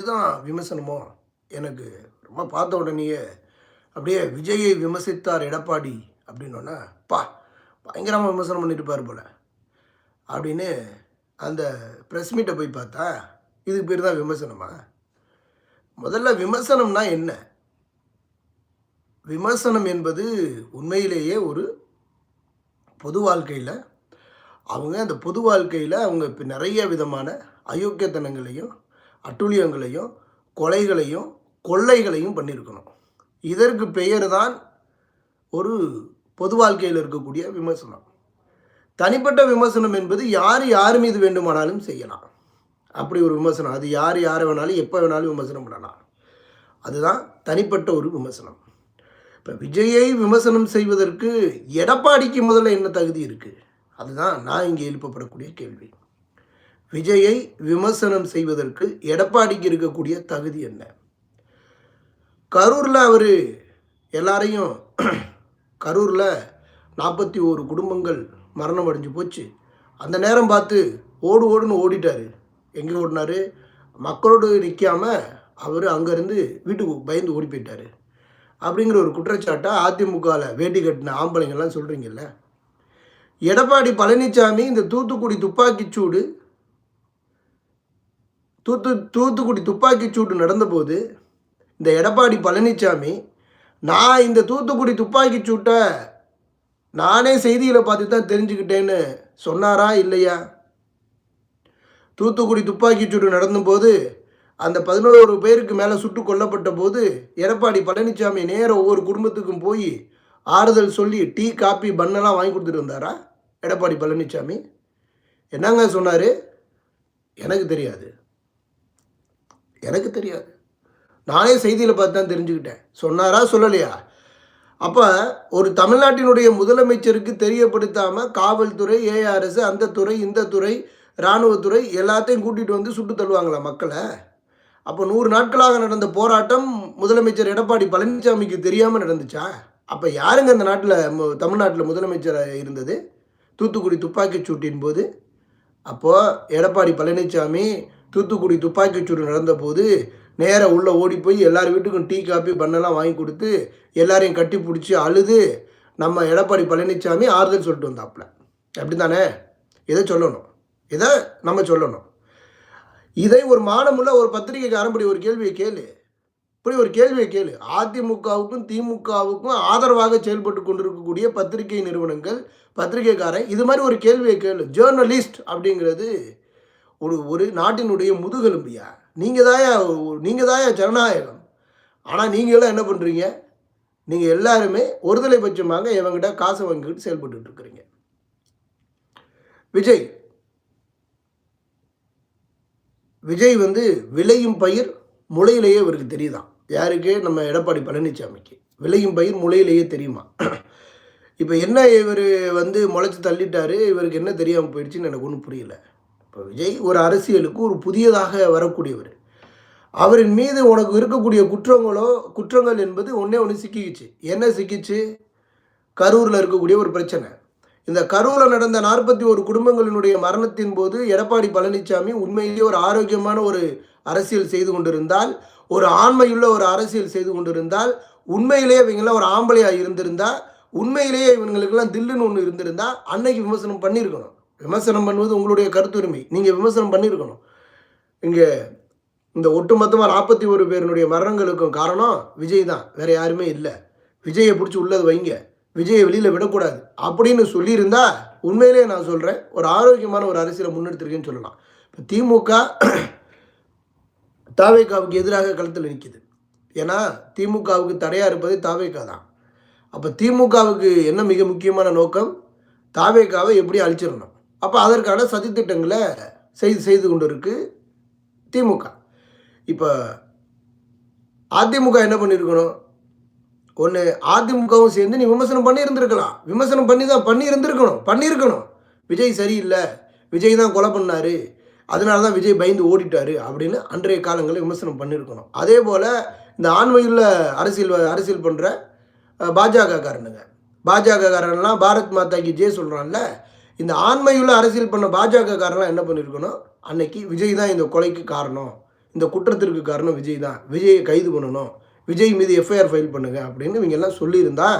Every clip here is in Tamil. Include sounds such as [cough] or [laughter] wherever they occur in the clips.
இதுதான் விமர்சனமோ? எனக்கு ரொம்ப பார்த்த உடனேயே அப்படியே விஜயை விமர்சித்தார் எடப்பாடி அப்படின்னோன்னா பா பயங்கரமாக விமர்சனம் பண்ணியிருப்பார் போல அப்படின்னு அந்த ப்ரெஸ் மீட்டை போய் பார்த்தா இதுக்கு பேர் தான் விமர்சனமா? முதல்ல விமர்சனம்னா என்ன? விமர்சனம் என்பது உண்மையிலேயே ஒரு பொது வாழ்க்கையில் அவங்க அந்த பொது வாழ்க்கையில் அவங்க இப்போ நிறைய விதமான அயோக்கியத்தனங்களையும் அட்டூழியங்களையும் கொலைகளையும் கொள்ளைகளையும் பண்ணியிருக்கணும் இதற்கு பெயர் தான் ஒரு பொது வாழ்க்கையில் இருக்கக்கூடிய விமர்சனம். தனிப்பட்ட விமர்சனம் என்பது யார் யார் மீது வேண்டுமானாலும் செய்யலாம். அப்படி ஒரு விமர்சனம் அது யார் யாரை வேணாலும் எப்போ வேணாலும் விமர்சனம் பண்ணலாம். அதுதான் தனிப்பட்ட ஒரு விமர்சனம். இப்போ விஜயை விமர்சனம் செய்வதற்கு எடப்பாடிக்கு முதல்ல என்ன தகுதி இருக்குது அதுதான் நான் இங்கே எழுப்பப்படக்கூடிய கேள்வி. விஜயை விமர்சனம் செய்வதற்கு எடப்பாடிக்கு இருக்கக்கூடிய தகுதி என்ன? கரூரில் அவர் எல்லாரையும் [clears throat] கரூரில் நாற்பத்தி ஓரு குடும்பங்கள் மரணம் அடைஞ்சு போச்சு. அந்த நேரம் பார்த்து ஓடு ஓடுன்னு ஓடிட்டார். எங்கே ஓடினாரு? மக்களோடு நிற்காமல் அவர் அங்கேருந்து வீட்டுக்கு பயந்து ஓடி போயிட்டார். அப்படிங்கிற ஒரு குற்றச்சாட்டை அதிமுகவில் வேட்டி கட்டின ஆம்பளைங்கள்லாம் சொல்கிறீங்கல்ல எடப்பாடி பழனிசாமி இந்த தூத்துக்குடி துப்பாக்கிச்சூடு தூத்து தூத்துக்குடி துப்பாக்கிச்சூட்டு நடந்தபோது இந்த எடப்பாடி பழனிசாமி நான் இந்த தூத்துக்குடி துப்பாக்கிச்சூட்டை நானே செய்திகளை பார்த்து தான் தெரிஞ்சுக்கிட்டேன்னு சொன்னாரா இல்லையா? தூத்துக்குடி துப்பாக்கிச்சூடு நடந்தபோது அந்த பதினோரு பேருக்கு மேலே சுட்டு கொல்லப்பட்ட போது எடப்பாடி பழனிசாமி நேரம் ஒவ்வொரு குடும்பத்துக்கும் போய் ஆறுதல் சொல்லி டீ காப்பி பண்ணெல்லாம் வாங்கி கொடுத்துட்டு வந்தாரா எடப்பாடி பழனிசாமி என்னங்க சொன்னார்? எனக்கு தெரியாது. எனக்கு தெரியாது. நானே செய்தியில் பார்த்து தான் தெரிஞ்சுக்கிட்டேன். சொன்னாரா சொல்லலையா? அப்போ ஒரு தமிழ்நாட்டினுடைய முதலமைச்சருக்கு தெரியப்படுத்தாமல் காவல்துறை ஏஆர்எஸ் அந்த துறை இந்த துறை இராணுவத்துறை எல்லாத்தையும் கூட்டிகிட்டு வந்து சுட்டு தள்ளுவாங்களா மக்களை? அப்போ நூறு நாட்களாக நடந்த போராட்டம் முதலமைச்சர் எடப்பாடி பழனிசாமிக்கு தெரியாமல் நடந்துச்சா? அப்போ யாருங்க இந்த நாட்டில் தமிழ்நாட்டில் முதலமைச்சராக இருந்தது? தூத்துக்குடி துப்பாக்கிச் சூட்டின் போது. அப்போது எடப்பாடி பழனிசாமி தூத்துக்குடி துப்பாக்கிச்சூடு நடந்தபோது நேராக உள்ளே ஓடி போய் எல்லார் வீட்டுக்கும் டீ காப்பி பண்ணெல்லாம் வாங்கி கொடுத்து எல்லாரையும் கட்டி பிடிச்சி அழுது நம்ம எடப்பாடி பழனிசாமி ஆறுதல் சொல்லிட்டு வந்தாப்புல. அப்படி தானே இதை சொல்லணும்? இதை நம்ம சொல்லணும்? இதை ஒரு மானமுள்ள ஒரு பத்திரிகைக்காரன் இப்படி ஒரு கேள்வியை கேளு. இப்படி ஒரு கேள்வியை கேளு. அதிமுகவுக்கும் திமுகவுக்கும் ஆதரவாக செயல்பட்டு கொண்டிருக்கக்கூடிய பத்திரிகை நிறுவனங்கள் பத்திரிகைக்காரன் இது மாதிரி ஒரு கேள்வியை கேளு. ஜேர்னலிஸ்ட் அப்படிங்கிறது ஒரு ஒரு நாட்டினுடைய முதுகெலும்பியா? நீங்கள் தாயா நீங்கள் தாயா ஜனநாயகம். ஆனால் நீங்களாம் என்ன பண்ணுறீங்க நீங்கள் எல்லாருமே ஒருதலை பட்சமாக இவங்கிட்ட காசை வாங்கிக்கிட்டு செயல்பட்டு இருக்கிறீங்க. விஜய். விஜய் வந்து விளையும் பயிர் முளையிலேயே இவருக்கு தெரியுதான். யாருக்கு நம்ம எடப்பாடி பழனிசாமிக்கு விளையும் பயிர் முளையிலேயே தெரியுமா? இப்போ என்ன இவர் வந்து முளைச்சி தள்ளிட்டாரு? இவருக்கு என்ன தெரியாமல் போயிடுச்சுன்னு எனக்கு ஒன்றும் புரியல. இப்போ விஜய் ஒரு அரசியலுக்கு ஒரு புதியதாக வரக்கூடியவர். அவரின் மீது உனக்கு இருக்கக்கூடிய குற்றங்களோ குற்றங்கள் என்பது ஒன்றே ஒன்று சிக்கிக்குச்சு. என்ன சிக்கிச்சு? கரூரில் இருக்கக்கூடிய ஒரு பிரச்சனை. இந்த கரூரில் நடந்த நாற்பத்தி ஒரு குடும்பங்களினுடைய மரணத்தின் போது எடப்பாடி பழனிசாமி உண்மையிலேயே ஒரு ஆரோக்கியமான ஒரு அரசியல் செய்து கொண்டிருந்தால் ஒரு ஆண்மையுள்ள ஒரு அரசியல் செய்து கொண்டிருந்தால் உண்மையிலேயே இவங்கெல்லாம் ஒரு ஆம்பளையாக இருந்திருந்தால் உண்மையிலேயே இவங்களுக்கெல்லாம் தில்லுன்னு ஒன்று இருந்திருந்தால் அன்னைக்கு விமர்சனம் பண்ணியிருக்கணும். விமர்சனம் பண்ணுவது உங்களுடைய கருத்துரிமை. நீங்கள் விமர்சனம் பண்ணியிருக்கணும் இங்கே இந்த ஒட்டுமொத்தமாக நாற்பத்தி ஒரு பேருனுடைய மரணங்களுக்கும் காரணம் விஜய் தான். வேறு யாருமே இல்லை. விஜயை பிடிச்சி உள்ளது வைங்க. விஜயை வெளியில் விடக்கூடாது. அப்படின்னு சொல்லியிருந்தா உண்மையிலேயே நான் சொல்கிறேன் ஒரு ஆரோக்கியமான ஒரு அரசியலை முன்னெடுத்திருக்கேன்னு சொல்லலாம். இப்போ திமுக தாவேக்காவுக்கு எதிராக களத்தில் நிற்கிது ஏன்னா திமுகவுக்கு தடையாக இருப்பது தாவேக்கா தான். அப்போ திமுகவுக்கு என்ன மிக முக்கியமான நோக்கம்? தாவேக்காவை எப்படி அழிச்சிடணும்? அப்போ அதற்கான சதித்திட்டங்களை செய்து செய்து கொண்டு இருக்கு திமுக. இப்போ அதிமுக என்ன பண்ணியிருக்கணும் ஒன்று அதிமுகவும் சேர்ந்து நீ விமர்சனம் பண்ணியிருந்திருக்கலாம். விமர்சனம் பண்ணி தான் பண்ணி இருந்திருக்கணும் பண்ணியிருக்கணும். விஜய் சரியில்லை விஜய் தான் கொலை பண்ணார் அதனால தான் விஜய் பயந்து ஓடிட்டார் அப்படின்னு அன்றைய காலங்களில் விமர்சனம் பண்ணியிருக்கணும் அதே போல் இந்த ஆண்மையுள்ள அரசியல் அரசியல் பண்ணுற பாஜக காரனுங்க பாஜக காரன்லாம் பாரத் மாதா கி ஜெய் சொல்கிறான்ல இந்த ஆண்மையுள்ள அரசியல் பண்ண பாஜக காரணம் என்ன பண்ணியிருக்கணும் அன்னைக்கு விஜய் தான் இந்த கொலைக்கு காரணம். இந்த குற்றத்திற்கு காரணம் விஜய் தான். விஜயை கைது பண்ணணும். விஜய் மீது எஃப்ஐஆர் ஃபைல் பண்ணுங்க அப்படின்னு இவங்க எல்லாம் சொல்லியிருந்தா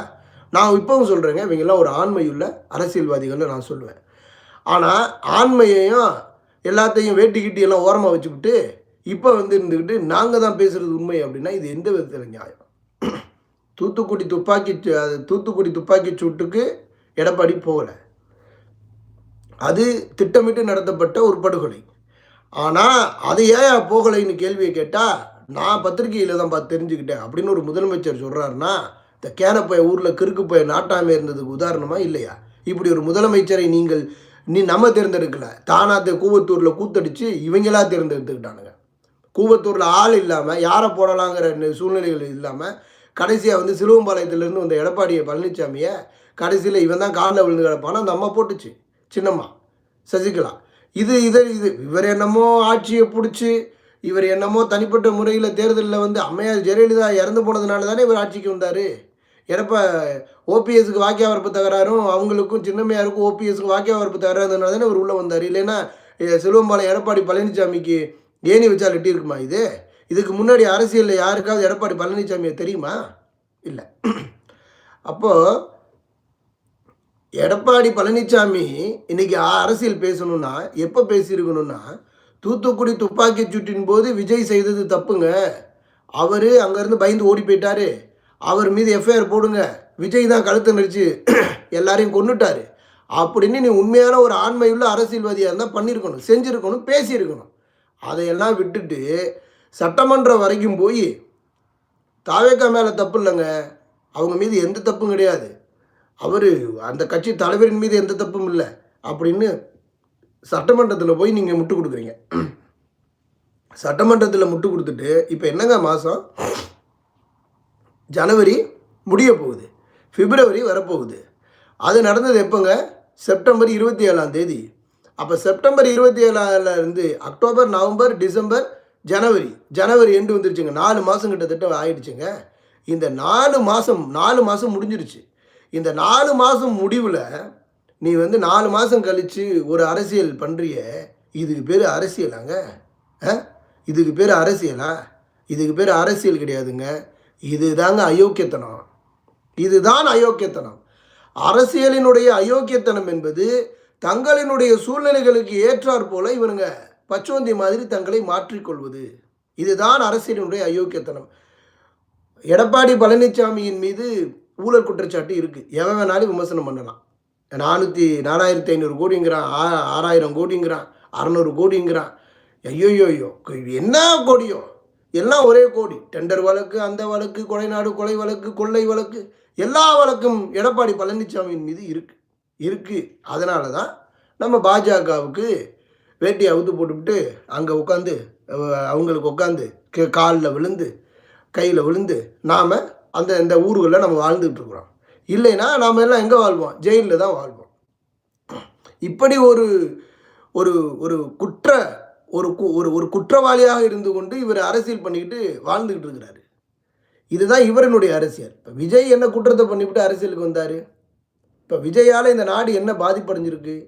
நான் இப்பவும் சொல்கிறேங்க இவங்கெல்லாம் ஒரு ஆண்மையுள்ள அரசியல்வாதிகள்னு நான் சொல்லுவேன். ஆனால் ஆண்மையையும் எல்லாத்தையும் வேட்டி எல்லாம் ஓரமாக வச்சுக்கிட்டு இப்போ வந்து இருந்துக்கிட்டு நாங்கள் தான் பேசுகிறது உண்மை அப்படின்னா இது எந்த விதத்தில் நியாயம்? தூத்துக்குடி துப்பாக்கி தூத்துக்குடி துப்பாக்கி சூட்டுக்கு எடப்பாடி போகலை. அது திட்டமிட்டு நடத்தப்பட்ட ஒரு படுகொலை. ஆனால் அது ஏன் போகலைன்னு கேள்வியை கேட்டால் நான் பத்திரிகையில் தான் பார்த்து தெரிஞ்சுக்கிட்டேன் அப்படின்னு ஒரு முதலமைச்சர் சொல்கிறாருன்னா இந்த கேனப்பய ஊரில் கிறுக்கு போய நாட்டாமல் இருந்ததுக்கு உதாரணமாக இல்லையா? இப்படி ஒரு முதலமைச்சரை நீங்கள் நீ நம்ம தேர்ந்தெடுக்கல. தானாத்த கூவத்தூரில் கூத்தடிச்சு இவங்களா தேர்ந்தெடுத்துக்கிட்டானுங்க. கூவத்தூரில் ஆள் இல்லாமல் யாரை போடலாங்கிற சூழ்நிலைகள் இல்லாமல் கடைசியாக வந்து சிலுவம்பாளையத்துலேருந்து வந்த எடப்பாடியை பழனிசாமியை கடைசியில் இவன் தான் காலில் விழுந்து கிடப்பானா அந்த அம்மா போட்டுச்சு. சின்னம்மா சசிகலா. இது இது இது. இவர் என்னமோ ஆட்சியை பிடிச்சி இவர் என்னமோ தனிப்பட்ட முறையில் தேர்தலில் வந்து அம்மையார் ஜெயலலிதா இறந்து போனதுனால தானே இவர் ஆட்சிக்கு வந்தார். எடப்பா ஓபிஎஸ்க்கு வாக்கிய வரப்பு தகராறும் அவங்களுக்கும் சின்னம்மையாருக்கும் ஓபிஎஸ்க்கு வாக்கிய வரப்பு தகராறுனால தானே இவர் உள்ளே வந்தார். இல்லைன்னா எ, செல்வம்பாளையம் எடப்பாடி பழனிசாமிக்கு ஏணி வச்சா லெட்டி இருக்குமா இது? இதுக்கு முன்னாடி அரசியலில் யாருக்காவது எடப்பாடி பழனிசாமியை தெரியுமா? இல்லை. அப்போது எடப்பாடி பழனிசாமி இன்னைக்கு அரசியல் பேசணும்னா எப்போ பேசியிருக்கணும்னா தூத்துக்குடி துப்பாக்கி சூட்டின் போது விஜய் செய்தது தப்புங்க. அவர் அங்கேருந்து பயந்து ஓடி போயிட்டாரு. அவர் மீது எஃப்ஐஆர் போடுங்க. விஜய் தான் கழுத்தை நடிச்சு [clears throat] எல்லாரையும் கொன்னுட்டாரு. அப்படின்னு நீ உண்மையான ஒரு ஆண்மையுள்ள அரசியல்வாதியாக இருந்தால் பண்ணியிருக்கணும் செஞ்சுருக்கணும் பேசியிருக்கணும். அதையெல்லாம் விட்டுட்டு சட்டமன்றம் வரைக்கும் போய் தாவேக்கா மேலே தப்பு இல்லைங்க. அவங்க மீது எந்த தப்பும் கிடையாது. அவர் அந்த கட்சி தலைவரின் மீது எந்த தப்பும் இல்லை அப்படின்னு சட்டமன்றத்தில் போய் நீங்கள் முட்டு கொடுக்குறீங்க. சட்டமன்றத்தில் முட்டு கொடுத்துட்டு இப்போ என்னங்க மாதம் ஜனவரி முடிய போகுது. பிப்ரவரி வரப்போகுது. அது நடந்தது எப்போங்க? செப்டம்பர் இருபத்தி ஏழாம் தேதி. அப்போ செப்டம்பர் இருபத்தி ஏழால இருந்து அக்டோபர் நவம்பர் டிசம்பர் ஜனவரி. ஜனவரி எண்டு வந்துருச்சுங்க. நாலு மாதம் கிட்டத்தட்ட ஆயிடுச்சுங்க. இந்த நாலு மாதம் நாலு மாதம் முடிஞ்சிருச்சு. இந்த நாலு மாதம் முடிவில் நீ வந்து நாலு மாதம் கழித்து ஒரு அரசியல் பண்ணுறிய இதுக்கு பேர் அரசியலாங்க. ஆ? இதுக்கு பேர் அரசியலா? இதுக்கு பேர் அரசியல் கிடையாதுங்க. இதுதாங்க அயோக்கியத்தனம். இதுதான் அயோக்கியத்தனம். அரசியலினுடைய அயோக்கியத்தனம் என்பது தங்களினுடைய சூழ்நிலைகளுக்கு ஏற்றாற் போல இவனுங்க பச்சோந்தி மாதிரி தங்களை மாற்றிக்கொள்வது இதுதான் அரசியலினுடைய அயோக்கியத்தனம். எடப்பாடி பழனிசாமியின் மீது ஊழல் குற்றச்சாட்டு இருக்குது எவன் வேணாலும் விமர்சனம் பண்ணலாம். நானூற்றி நாலாயிரத்தி ஐநூறு கோடிங்கிறான் ஆ ஆறாயிரம் கோடிங்கிறான் அறநூறு கோடிங்கிறான். ஐயோயோயோ என்ன கோடியோ? எல்லாம் ஒரே கோடி. டெண்டர் வழக்கு அந்த வழக்கு கொலைநாடு கொலை வழக்கு கொள்ளை வழக்கு எல்லா வழக்கும் எடப்பாடி பழனிசாமியின் மீது இருக்கு. இருக்கு. அதனால தான் நம்ம பாஜகவுக்கு வேட்டி அவுத்து போட்டுவிட்டு அங்கே உட்காந்து அவங்களுக்கு உட்காந்து காலில் விழுந்து கையில் விழுந்து நாம் அந்த இந்த ஊர்களில் நம்ம வாழ்ந்துட்டு இருக்கிறோம் இல்லைன்னா நாம் எல்லாம் எங்கே வாழ்வோம்? ஜெயிலில் தான் வாழ்வோம். இப்படி ஒரு ஒரு ஒரு குற்ற ஒரு கு- ஒரு ஒரு குற்றவாளியாக இருந்து கொண்டு இவர் அரசியல் பண்ணிக்கிட்டு வாழ்ந்துக்கிட்டு இருக்கிறாரு இதுதான் இவரினுடைய அரசியல். இப்போ விஜய் என்ன குற்றத்தை பண்ணிவிட்டு அரசியலுக்கு வந்தார்? இப்போ விஜயால் இந்த நாடு என்ன பாதிப்படைஞ்சிருக்கு?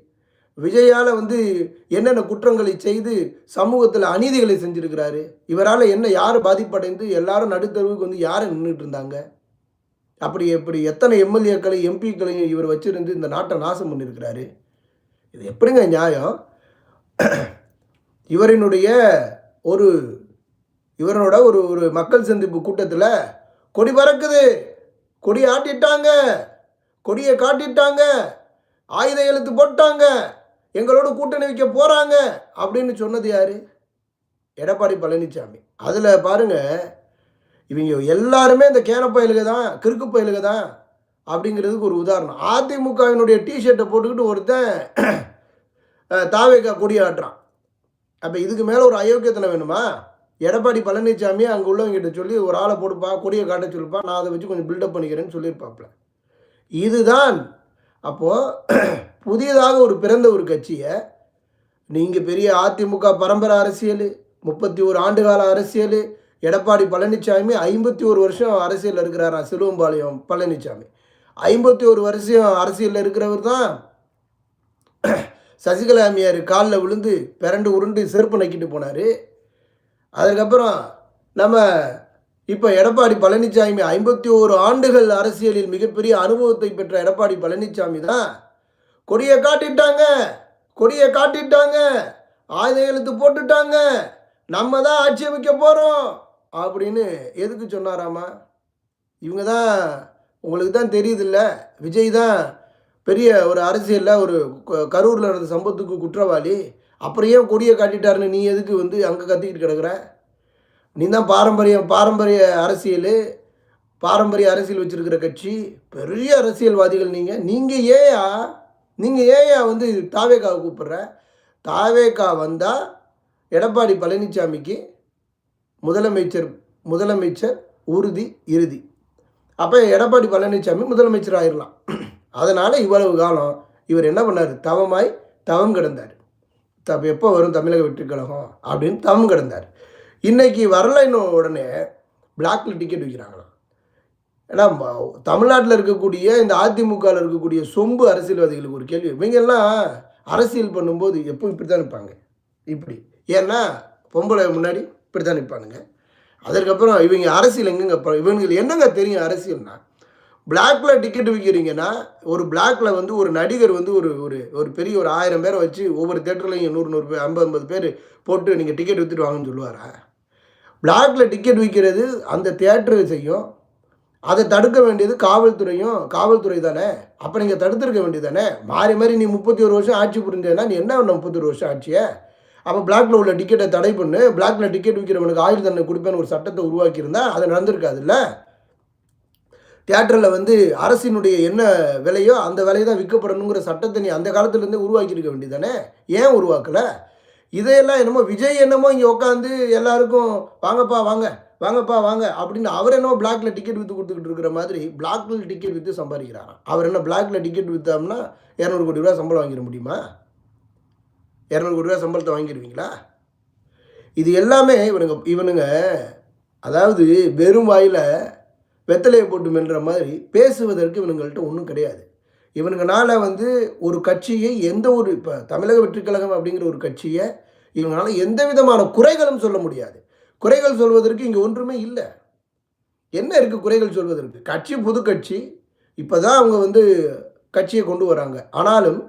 விஜயால் வந்து என்னென்ன குற்றங்களை செய்து சமூகத்தில் அநீதிகளை செஞ்சுருக்கிறாரு? இவரால் என்ன யார் பாதிப்படைந்து எல்லாரும் நடுத்தருவுக்கு வந்து யாரை நின்றுட்டு இருந்தாங்க? அப்படி எப்படி எத்தனை எம்எல்ஏக்களை எம்பிக்களையும் இவர் வச்சுருந்து இந்த நாட்டை நாசம் பண்ணியிருக்கிறாரு இது எப்படிங்க நியாயம்? இவரினுடைய ஒரு இவரோட ஒரு ஒரு மக்கள் சந்திப்பு கூட்டத்தில் கொடி பறக்குது. கொடி ஆட்டிட்டாங்க. கொடியை காட்டிட்டாங்க. ஆயுத எழுத்து போட்டாங்க. எங்களோட கூட்டணி வைக்க போகிறாங்க அப்படின்னு சொன்னது யார்? எடப்பாடி பழனிசாமி அதில் பாருங்க இவங்க எல்லாருமே இந்த கேன பயலுக தான் கிறுக்கு பயலுக தான் அப்படிங்கிறதுக்கு ஒரு உதாரணம். அதிமுகவினுடைய டிஷர்ட்டை போட்டுக்கிட்டு ஒருத்தன் தாவேக்கா கொடியாட்டுறான். அப்போ இதுக்கு மேலே ஒரு அயோக்கியத்தனை வேணுமா? எடப்பாடி பழனிசாமி அங்கே உள்ளவங்கிட்ட சொல்லி ஒரு ஆளை போடுப்பா கொடியை காட்ட சொல்லுப்பா நான் அதை வச்சு கொஞ்சம் பில்டப் பண்ணிக்கிறேன்னு சொல்லியிருப்பாப்ல இதுதான் அப்போது புதியதாக ஒரு பிறந்த ஒரு கட்சியை நீங்கள் பெரிய அதிமுக பரம்பரை அரசியல் முப்பத்தி ஒரு ஆண்டுகால அரசியல் எடப்பாடி பழனிசாமி ஐம்பத்தி ஒரு வருஷம் அரசியலில் இருக்கிறாரா? சிலுவம்பாளையம் பழனிசாமி ஐம்பத்தி ஒரு வருஷம் அரசியலில் இருக்கிறவர் தான் சசிகலா அம்மையார் காலில் விழுந்து பிறண்டு உருண்டு செருப்பு நக்கிட்டு போனார். அதுக்கப்புறம் நம்ம இப்போ எடப்பாடி பழனிசாமி ஐம்பத்தி ஓரு ஆண்டுகள் அரசியலில் மிகப்பெரிய அனுபவத்தை பெற்ற எடப்பாடி பழனிசாமி தான். கொடியை காட்டிட்டாங்க. கொடியை காட்டிட்டாங்க. ஆயுத எழுத்து போட்டுட்டாங்க. நம்ம தான் ஆட்சி அமைக்க போகிறோம் அப்படின்னு எதுக்கு சொன்னாராமா? இவங்க தான் உங்களுக்கு தான் தெரியுதுல்ல விஜய் தான் பெரிய ஒரு அரசியலில் ஒரு கரூரில் நடந்த சம்பவத்துக்கு குற்றவாளி. அப்புறம் ஏன் கொடியை காட்டிட்டாருன்னு நீ எதுக்கு வந்து அங்கே கத்திக்கிட்டு கிடக்குற? நீ தான் பாரம்பரியம் பாரம்பரிய அரசியல் பாரம்பரிய அரசியல் வச்சுருக்கிற கட்சி பெரிய அரசியல்வாதிகள் நீங்கள் நீங்கள் ஏயா நீங்கள் ஏயா வந்து தாவேக்காவை கூப்பிட்ற? தாவேக்கா வந்தால் எடப்பாடி பழனிசாமிக்கு முதலமைச்சர் முதலமைச்சர் உறுதி இறுதி. அப்போ எடப்பாடி பழனிசாமி முதலமைச்சர் ஆயிடலாம் அதனால் இவ்வளவு காலம் இவர் என்ன பண்ணார்? தவமாய் தவம் கிடந்தார். த எப்போ வரும் தமிழக வெற்றி கழகம் அப்படின்னு தவம் கிடந்தார். இன்றைக்கி வரலைன்னு உடனே. பிளாக்ல டிக்கெட் விற்கிறாங்களாம் ஏன்னா தமிழ்நாட்டில் இருக்கக்கூடிய இந்த அதிமுகவில் இருக்கக்கூடிய சொம்பு அரசியல்வாதிகளுக்கு ஒரு கேள்வி. இவங்கெல்லாம் அரசியல் பண்ணும்போது எப்போ இப்படி தான் நிற்பாங்க இப்படி. ஏன்னா பொம்பளை முன்னாடி இப்படி தான் நிற்பானுங்க. அதற்கப்புறம் இவங்க அரசியல் எங்கெங்க இவங்களுக்கு என்னங்க தெரியும் அரசியல்னா? பிளாக்ல டிக்கெட் விற்கிறீங்கன்னா ஒரு பிளாக்ல வந்து ஒரு நடிகர் வந்து ஒரு ஒரு ஒரு பெரிய ஒரு ஆயிரம் பேரை வச்சு ஒவ்வொரு தேட்டர்லையும் நூறு நூறு பேர் ஐம்பது ஐம்பது பேர் போட்டு நீங்கள் டிக்கெட் விற்றுட்டு வாங்கன்னு சொல்லுவாரா? பிளாக்ல டிக்கெட் விற்கிறது அந்த தேட்டரு செய்யும். அதை தடுக்க வேண்டியது காவல்துறையும் காவல்துறை தானே? அப்போ நீங்கள் தடுத்திருக்க வேண்டியது தானே மாறி மாறி நீ முப்பத்தி ஒரு வருஷம் ஆட்சி புரிஞ்சேன்னா நீ என்ன பண்ண முப்பத்தொரு வருஷம் ஆட்சியை? அப்போ பிளாக்ல உள்ள டிக்கெட்டை தடை பண்ணு. பிளாக்ல டிக்கெட் விற்கிறவனுக்கு ஆயுள் தண்டனை கொடுப்பேன்னு ஒரு சட்டத்தை உருவாக்கியிருந்தா அது நடந்திருக்காதுல்ல? தேட்டரில் வந்து அரசினுடைய என்ன விலையோ அந்த விலையை தான் விற்கப்படணுங்கிற சட்டத்தை நீ அந்த காலத்துலேருந்தே உருவாக்கியிருக்க வேண்டியதானே ஏன் உருவாக்கலை? இதையெல்லாம் என்னமோ விஜய் என்னமோ இங்கே உட்காந்து எல்லாருக்கும் வாங்கப்பா வாங்க வாங்கப்பா வாங்க அப்படின்னு அவர் என்னமோ பிளாக்ல டிக்கெட் விற்று கொடுத்துக்கிட்டு இருக்கிற மாதிரி பிளாக்ல டிக்கெட் விற்று சம்பாதிக்கிறாராம். அவர் என்ன பிளாக்ல டிக்கெட் விற்றோம்னா இரநூறு கோடி ரூபா சம்பளம் வாங்கிட முடியுமா? இரநூறு கோடி ரூபா சம்பளத்தை வாங்கிடுவீங்களா? இது எல்லாமே இவனுங்க இவனுங்க அதாவது வெறும் வாயில் வெத்தலையை போட்டு மெல்ற மாதிரி பேசுவதற்கு இவனுங்கள்ட்ட ஒன்றும் கிடையாது. இவனுங்களால் வந்து ஒரு கட்சியை எந்த ஒரு இப்போ தமிழக வெற்றிக் கழகம் அப்படிங்கிற ஒரு கட்சியை இவங்களால எந்த விதமான குறைகளும் சொல்ல முடியாது. குறைகள் சொல்வதற்கு இங்கே ஒன்றுமே இல்லை. என்ன இருக்குது குறைகள் சொல்வதற்கு? கட்சி புது கட்சி இப்போ தான் அவங்க வந்து கட்சியை கொண்டு வராங்க. ஆனாலும்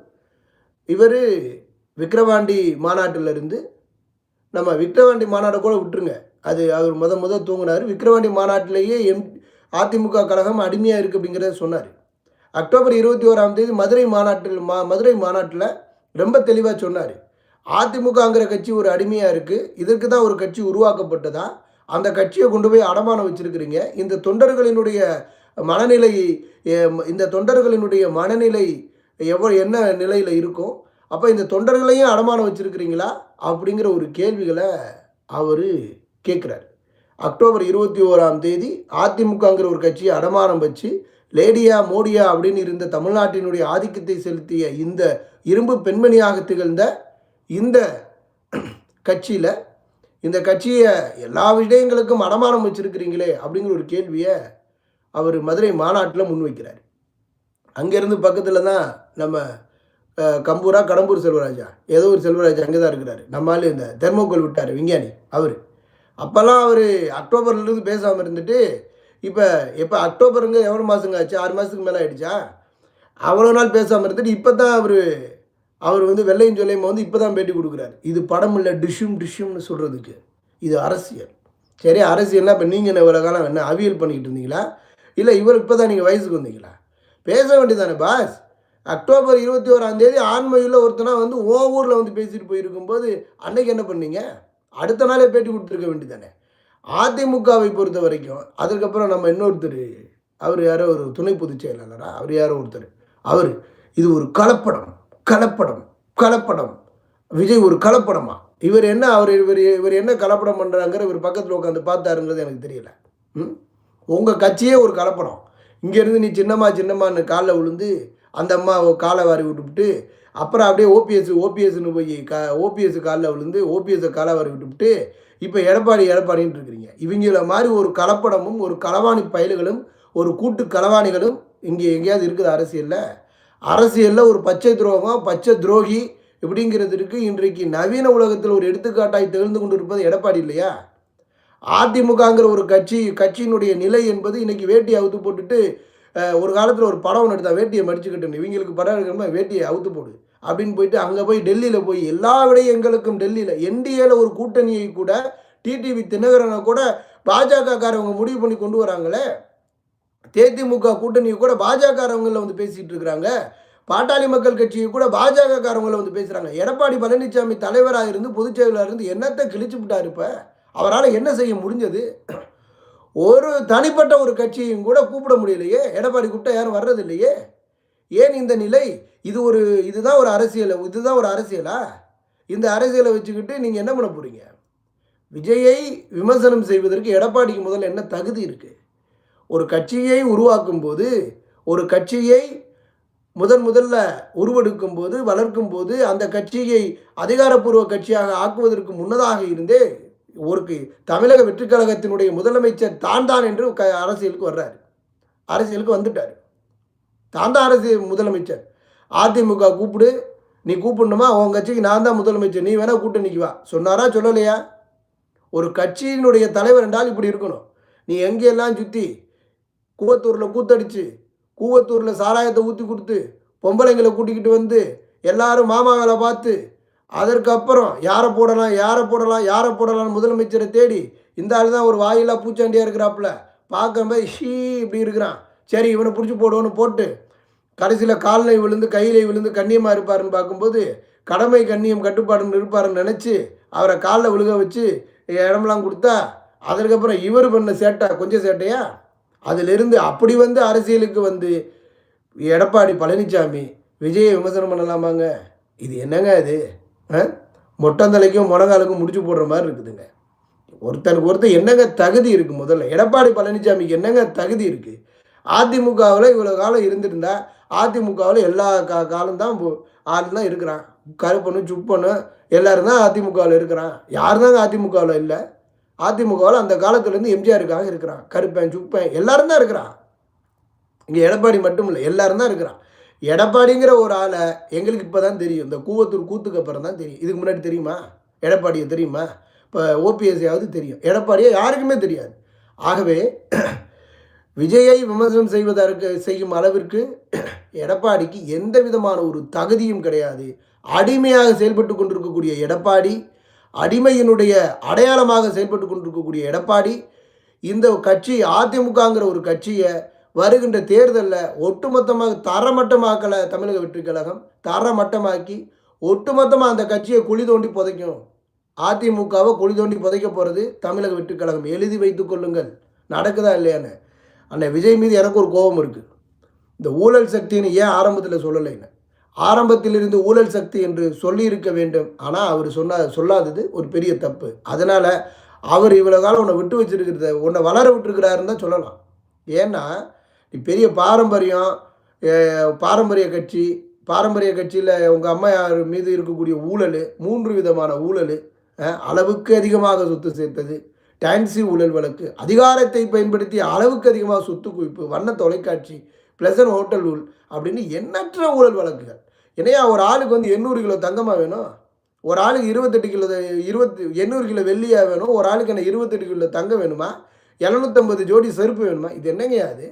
இவர் விக்கிரவாண்டி மாநாட்டிலிருந்து நம்ம விக்கிரவாண்டி மாநாடை கூட விட்டுருங்க. அது அவர் முத முத தூங்கினார். விக்கிரவாண்டி மாநாட்டிலேயே எம் அதிமுக கழகம் அடிமையாக இருக்குது அப்படிங்கிறத சொன்னார். அக்டோபர் இருபத்தி ஓராம் தேதி மதுரை மாநாட்டில் மா மதுரை மாநாட்டில் ரொம்ப தெளிவாக சொன்னார். அதிமுகங்கிற கட்சி ஒரு அடிமையாக இருக்குது இதற்கு தான் ஒரு கட்சி உருவாக்கப்பட்டதா? அந்த கட்சியை கொண்டு போய் அடமானம் வச்சுருக்கிறீங்க. இந்த தொண்டர்களினுடைய மனநிலை இந்த தொண்டர்களினுடைய மனநிலை எவ்வளோ என்ன நிலையில் இருக்கும் அப்போ இந்த தொண்டர்களையும் அடமானம் வச்சுருக்கிறீங்களா? அப்படிங்கிற ஒரு கேள்விகளை அவர் கேட்குறாரு. அக்டோபர் இருபத்தி ஓராம் தேதி அதிமுகங்கிற ஒரு கட்சியை அடமானம் வச்சு லேடியா மோடியா அப்படின்னு இருந்த தமிழ்நாட்டினுடைய ஆதிக்கத்தை செலுத்திய இந்த இரும்பு பெண்மணியாக திகழ்ந்த இந்த கட்சியில் இந்த கட்சியை எல்லா விஷயங்களுக்கும் அடமானம் வச்சிருக்கிறீங்களே அப்படிங்கிற ஒரு கேள்வியை அவர் மதுரை மாநாட்டில் முன்வைக்கிறார். அங்கேருந்து பக்கத்தில் தான் நம்ம கம்பூரா கடம்பூர் செல்வராஜா ஏதோ ஒரு செல்வராஜா அங்கே தான் இருக்கிறாரு. நம்மளால இந்த தெர்மோகோல் விட்டார் விஞ்ஞானி அவர். அப்போல்லாம் அவர் அக்டோபர்லேருந்து பேசாமல் இருந்துட்டு இப்போ எப்போ அக்டோபருங்க எவ்வளோ மாதங்க ஆச்சு? ஆறு மாதத்துக்கு மேலே ஆயிடுச்சா? அவ்வளோ நாள் பேசாமல் இருந்துட்டு இப்போ தான் அவர் அவர் வந்து வெள்ளையும் சொல்லையும் வந்து இப்போ தான் பேட்டி கொடுக்குறாரு. இது படம் இல்லை டிஷ்யூம் டிஷ்யூம்னு சொல்கிறதுக்கு இது அரசியல். சரி அரசியல்னா இப்போ நீங்கள் என்ன இவ்வளோ காலம் என்ன அவியல் பண்ணிக்கிட்டு இருந்தீங்களா? இல்லை இவர் இப்போ தான் நீங்கள் வயசுக்கு வந்தீங்களா? பேச வேண்டியதானே பாஸ். அக்டோபர் இருபத்தி ஓராம் தேதி ஆண்மையில் ஒருத்தனா வந்து ஓ ஊரில் வந்து பேசிட்டு போயிருக்கும்போது அன்னைக்கு என்ன பண்ணீங்க? அடுத்த நாளே பேட்டி கொடுத்துருக்க வேண்டியதானே? அதிமுகவை பொறுத்த வரைக்கும் அதுக்கப்புறம் நம்ம இன்னொருத்தர் அவர் யாரோ ஒரு துணை பொதுச் செயலாளரா? அவர் யாரோ ஒருத்தர். அவர் இது ஒரு கலப்படம் கலப்படம் கலப்படம். விஜய் ஒரு கலப்படமா? இவர் என்ன அவர் இவர் இவர் என்ன கலப்படம் பண்ணுறாங்கிற இவர் பக்கத்தில் உட்காந்து பார்த்தாருங்கிறது எனக்கு தெரியல. ம்? உங்கள் கட்சியே ஒரு கலப்படம். இங்கேருந்து நீ சின்னம்மா சின்னம்மான்னு காலில் விழுந்து அந்த அம்மா காலை வாரி விட்டுவிட்டு அப்புறம் அப்படியே ஓபிஎஸ் ஓபிஎஸ்னு போய் கா ஓபிஎஸ் காலில் விழுந்து ஓபிஎஸ்ஸை காலை வாரி விட்டுவிட்டு இப்போ எடப்பாடி எடப்பாடின்னு இருக்கிறீங்க. இவங்கள மாதிரி ஒரு கலப்படமும் ஒரு களவாணி பயல்களும் ஒரு கூட்டு களவாணிகளும் இங்கே எங்கேயாவது இருக்குது அரசியலில்? அரசியலில் ஒரு பச்சை துரோகம் பச்சை துரோகி இப்படிங்கிறதுக்கு இன்றைக்கு நவீன உலகத்தில் ஒரு எடுத்துக்காட்டாய் திகழ்ந்து கொண்டு இருப்பது எடப்பாடி இல்லையா? அதிமுகங்கிற ஒரு கட்சி கட்சியினுடைய நிலை என்பது இன்னைக்கு வேட்டியை அவுத்து போட்டுட்டு ஒரு காலத்தில் ஒரு படம் ஒன்று எடுத்தால் வேட்டியை மடிச்சுக்கிட்டு இவங்களுக்கு படம் எடுக்கணுமா வேட்டியை அவுத்து போடு. அப்படின்னு போயிட்டு அங்கே போய் டெல்லியில் போய் எல்லா விடயங்களுக்கும் டெல்லியில் என்டிஏல ஒரு கூட்டணியை கூட டிடிவி தினகரனை கூட பாஜகக்காரவங்க முடிவு பண்ணி கொண்டு வராங்களே? தேதிமுக கூட்டணியை கூட பாஜகவங்கள வந்து பேசிகிட்டு இருக்கிறாங்க. பாட்டாளி மக்கள் கட்சியை கூட பாஜக காரவங்கள வந்து பேசுகிறாங்க எடப்பாடி பழனிசாமி தலைவராக இருந்து பொதுச் செயலராக இருந்து என்னத்தை கிழிச்சு விட்டார் இப்போ? அவரால் என்ன செய்ய முடிஞ்சது? ஒரு தனிப்பட்ட ஒரு கட்சியும் கூட கூப்பிட முடியலையே? எடப்பாடி கூப்பிட்டா யாரும் வர்றது இல்லையே ஏன் இந்த நிலை? இது ஒரு இதுதான் ஒரு அரசியல் இதுதான் ஒரு அரசியலா? இந்த அரசியலை வச்சுக்கிட்டு நீங்கள் என்ன பண்ண போறீங்க? விஜயை விமர்சனம் செய்வதற்கு எடப்பாடிக்கு முதல்ல என்ன தகுதி இருக்குது ஒரு கட்சியை உருவாக்கும் போது ஒரு கட்சியை முதன் முதல்ல உருவெடுக்கும் போது வளர்க்கும் போது அந்த கட்சியை அதிகாரப்பூர்வ கட்சியாக ஆக்குவதற்கு முன்னதாக இருந்தே ஒரு தமிழக வெற்றிக் கழகத்தினுடைய முதலமைச்சர் தான் தான் என்று க அரசியலுக்கு வர்றாரு. அரசியலுக்கு வந்துட்டார். தான் தான் அரசு முதலமைச்சர். அதிமுக கூப்பிடு நீ கூப்பிடணுமா? உன் கட்சிக்கு நான் தான் முதலமைச்சர். நீ வேணால் கூப்பிட்டு நிற்குவா சொன்னாரா சொல்லலையா? ஒரு கட்சியினுடைய தலைவர் என்றால் இப்படி இருக்கணும். நீ எங்கெல்லாம் சுற்றி கூவத்தூரில் கூத்தடிச்சு கூவத்தூரில் சாராயத்தை ஊற்றி கொடுத்து பொம்பளைங்களை கூட்டிக்கிட்டு வந்து எல்லாரும் மாமாங்களை பார்த்து அதற்கப்புறம் யாரை போடலாம் யாரை போடலாம் யாரை போடலாம் முதலமைச்சரை தேடி இந்த ஆள் தான் ஒரு வாயிலாக பூச்சாண்டியாக இருக்கிறாப்புல. பார்க்கும்போது ஷீ இப்படி இருக்கிறான். சரி இவனை பிடிச்சி போடுவோன்னு போட்டு கடைசியில் காலில் விழுந்து கையில் விழுந்து கண்ணியமாக இருப்பாருன்னு பார்க்கும்போது கடமை கண்ணியம் கட்டுப்பாடுன்னு இருப்பாருன்னு நினச்சி அவரை காலில் விழுக வச்சு இடமெல்லாம் கொடுத்தா அதற்கப்புறம் இவர் பண்ண சேட்டை கொஞ்சம் சேட்டையா? அதிலிருந்து அப்படி வந்து அரசியலுக்கு வந்து எடப்பாடி பழனிசாமி விஜயை விமர்சனம் பண்ணலாமாங்க? இது என்னங்க இது? ஆ? மொட்டந்தலைக்கும் முடங்காலுக்கும் முடிச்சு போடுற மாதிரி இருக்குதுங்க. ஒருத்தனுக்கு ஒருத்தர் என்னங்க தகுதி இருக்குது முதல்ல? எடப்பாடி பழனிசாமிக்கு என்னங்க தகுதி இருக்குது அதிமுகவில் இவ்வளோ காலம் இருந்திருந்தா அதிமுகவில் எல்லா கா காலம் தான் ஆள் தான் இருக்கிறான் கருப்பனு சுப்பனு எல்லாரும் தான் அதிமுகவில் இருக்கிறான் யார் தாங்க அதிமுகவில் இல்லை? அதிமுகவில் அந்த காலத்துலேருந்து எம்ஜிஆருக்காக இருக்கிறான் கருப்பேன் சுப்பேன் எல்லாரும் தான் இருக்கிறான் இங்கே எடப்பாடி மட்டும் இல்லை எல்லாரும் தான் இருக்கிறான் எடப்பாடிங்கிற ஒரு ஆளை எங்களுக்கு இப்போ தான் தெரியும். இந்த கூவத்தூர் கூத்துக்கு அப்புறம் தான் தெரியும். இதுக்கு முன்னாடி தெரியுமா? எடப்பாடியை தெரியுமா? இப்போ ஓபிஎஸ்ஸையாவது தெரியும். எடப்பாடியை யாருக்குமே தெரியாது. ஆகவே விஜயை விமர்சனம் செய்வதற்கு செய்யும் அளவிற்கு எடப்பாடிக்கு எந்த விதமான ஒரு தகுதியும் கிடையாது. அடிமையாக செயல்பட்டு கொண்டிருக்கக்கூடிய எடப்பாடி அடிமையினுடைய அடையாளமாக செயல்பட்டு கொண்டிருக்கக்கூடிய எடப்பாடி இந்த கட்சி அதிமுகங்கிற ஒரு கட்சியை வருகின்ற தேர்தலில் ஒட்டுமொத்தமாக தரமட்டமாக்கலை தமிழக வெற்றி கழகம். தரமட்டமாக்கி ஒட்டுமொத்தமாக அந்த கட்சியை குழி தோண்டி புதைக்கும். அதிமுகவை குழி தோண்டி புதைக்க போகிறது தமிழக வெற்றி கழகம். எழுதி வைத்துக் கொள்ளுங்கள். நடக்குதா இல்லையான்னு. அண்ணன் விஜய் மீது எனக்கு ஒரு கோபம் இருக்குது இந்த ஊழல் சக்தின்னு ஏன் ஆரம்பத்தில் சொல்லலைன்னு ஆரம்பத்திலிருந்து ஊழல் சக்தி என்று சொல்லியிருக்க வேண்டும். ஆனால் அவர் சொன்ன சொல்லாதது ஒரு பெரிய தப்பு. அதனால் அவர் இவ்வளோ காலம் உன்னை விட்டு வச்சிருக்கிறத உன்னை வளர விட்டுருக்கிறாருன்னு தான் சொல்லலாம். ஏன்னா நீ பெரிய பாரம்பரியம் பாரம்பரிய கட்சி பாரம்பரிய கட்சியில் உங்கள் அம்மையார் மீது இருக்கக்கூடிய ஊழல் மூன்று விதமான ஊழல் அளவுக்கு அதிகமாக சொத்து சேர்த்தது. டான்சி ஊழல் வழக்கு. அதிகாரத்தை பயன்படுத்தி அளவுக்கு அதிகமாக சொத்து குவிப்பு வண்ண தொலைக்காட்சி பிளசன் ஹோட்டல் ஊழல் அப்படின்னு எண்ணற்ற ஊழல் வழக்குகள். என்னையா ஒரு ஆளுக்கு வந்து எண்ணூறு கிலோ தங்கமாக வேணும்? ஒரு ஆளுக்கு இருபத்தெட்டு கிலோ இருபத்தி எண்ணூறு கிலோ வெள்ளியாக வேணும்? ஒரு ஆளுக்கு என்ன இருபத்தெட்டு கிலோ தங்கம் வேணுமா? இரநூத்தம்பது ஜோடி செருப்பு வேணுமா? இது என்னங்க அது?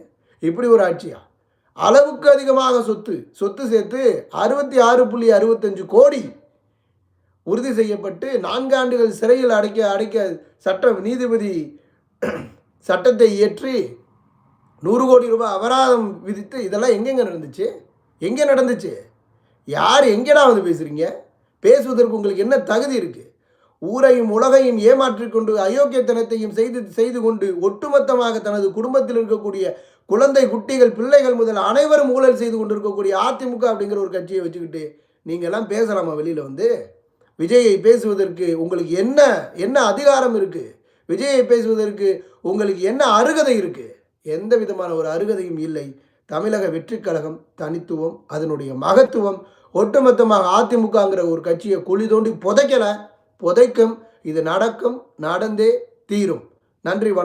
இப்படி ஒரு ஆட்சியா? அளவுக்கு அதிகமாக சொத்து சொத்து சேர்த்து அறுபத்தி ஆறு புள்ளி அறுபத்தஞ்சு கோடி உறுதி செய்யப்பட்டு நான்கு ஆண்டுகள் சிறையில் அடைக்க அடைக்க சட்ட நீதிபதி சட்டத்தை இயற்றி நூறு கோடி ரூபாய் அபராதம் விதித்து இதெல்லாம் எங்கெங்கே நடந்துச்சு? எங்கே நடந்துச்சு? யார் எங்கேடா வந்து பேசுகிறீங்க பேசுவதற்கு உங்களுக்கு என்ன தகுதி இருக்குது ஊரையும் உலகையும் ஏமாற்றிக்கொண்டு அயோக்கியத்தனத்தையும் செய்து செய்து கொண்டு ஒட்டுமொத்தமாக தனது குடும்பத்தில் இருக்கக்கூடிய குழந்தை குட்டிகள் பிள்ளைகள் முதல் அனைவரும் ஊழல் செய்து கொண்டிருக்கக்கூடிய அதிமுக அப்படிங்கிற ஒரு கட்சியை வச்சுக்கிட்டு நீங்கள்லாம் பேசலாமா வெளியில் வந்து? விஜயை பேசுவதற்கு உங்களுக்கு என்ன என்ன அதிகாரம் இருக்குது விஜயை பேசுவதற்கு உங்களுக்கு என்ன அருகதை இருக்குது எந்த விதமான ஒரு அருகதையும் இல்லை. தமிழக வெற்றிக் கழகம் தனித்துவம் அதனுடைய மகத்துவம் ஒட்டுமொத்தமாக அதிமுகங்கிற ஒரு கட்சியை குழி தோண்டி புதைக்கலை. புதைக்கும் இது நடக்கும் நடந்தே தீரும். நன்றி வணக்கம்.